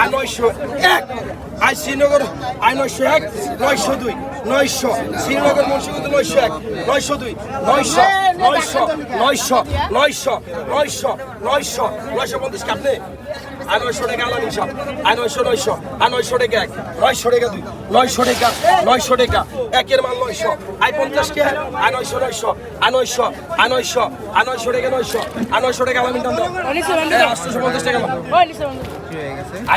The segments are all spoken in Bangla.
আই নয়শো এক। আই শ্রীনগর আই নয়শো এক নয়শো দুই নয়শো। শ্রীনগর মুন্সিগঞ্জ নয়শো এক নয়শো দুই নয়শো নয়শো নয়শো নয়শো নয়শো নয়শো নয়শো পঞ্চাশ কি আপনি? আর নয়শো টাকা আলাম হিসাব আর নয়শো নয়শো আর নয়শো টাকা এক নয়শো টাকা দুই নয়শো টাকা নয়শো টাকা একের মান নয়শো আই পঞ্চাশ কে আর নয়শো নয়শো আর নয়শো আর নয়শো আর নয়শো টাকা নয়শো আর নয়শো টাকা আলাম ইন্টাম দাও আটশোশো পঞ্চাশ টাকা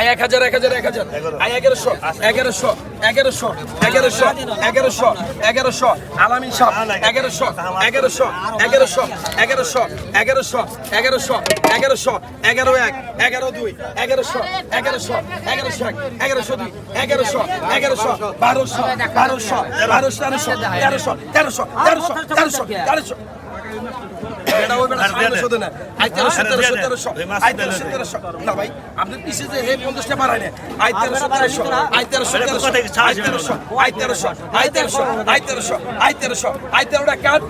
এক হাজার এক হাজার এক হাজার আই এগারোশো এগারোশো এগারোশো এগারোশো এগারোশো এগারোশো আলামিন সাহ এগারোশো এগারোশো এগারোশো এগারোশো এগারোশো এগারোশো এগারোশো এগারো এক এগারো দুই এগারোশো এগারোশো এগারোশো এগারোশো দুই এগারোশো এগারোশো বারোশো বারোশো বারোশো তেরোশো তেরোশো তেরোশো তেরোশো তেরোশো তেরোশো আপনি পিছে যে হে পঞ্চাশটা বাড়ায় না। আই তেরোশো, তেরোশো। আই তেরোশো, তেরোশো। আই তেরোশো, আই তেরোশো, আই তেরোশো, আই তেরোশো, আই তেরোশো। আই তেরোটা কাট।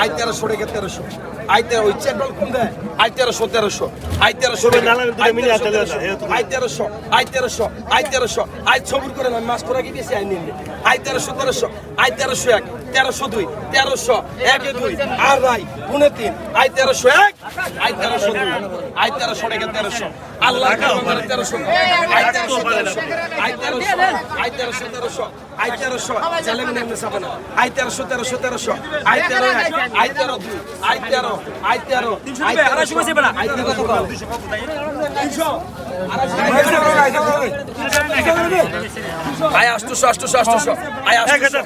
আই তেরোশো রেখে তেরোশো। আই তেরো, ওই চেক কোন দেয়? আই তেরোশো, তেরোশো। আই তেরোশো। আই তেরোশো। আই তেরোশো, আই তেরোশো, আই সবুর করে না, মাস করা কি বেশি আই নিন। আই তেরোশো, তেরোশো। আই তেরোশো এক, তেরোশো দুই, তেরোশো, একে দুই, আড়াই, পুনে তিন, আই তেরোশো এক, আই তেরোশো দুই, আই তেরোশো টাকা তেরোশো, আল্লাহ তেরোশো, আই তেরোশো তেরোশো, আই তেরোশো, আই তেরোশো তেরোশো, আই তেরোশো, ছেলে মেয়ে এমনি চাবে না, আই তেরোশো তেরোশো তেরোশো, আই তেরো এক, আই তেরো দুই, আই তেরো, আই তেরো, আই তেরোশো, আই তেরো কত বল? আই আষ্টশো আষ্টশো আষ্টশো। আই আষ্টশো।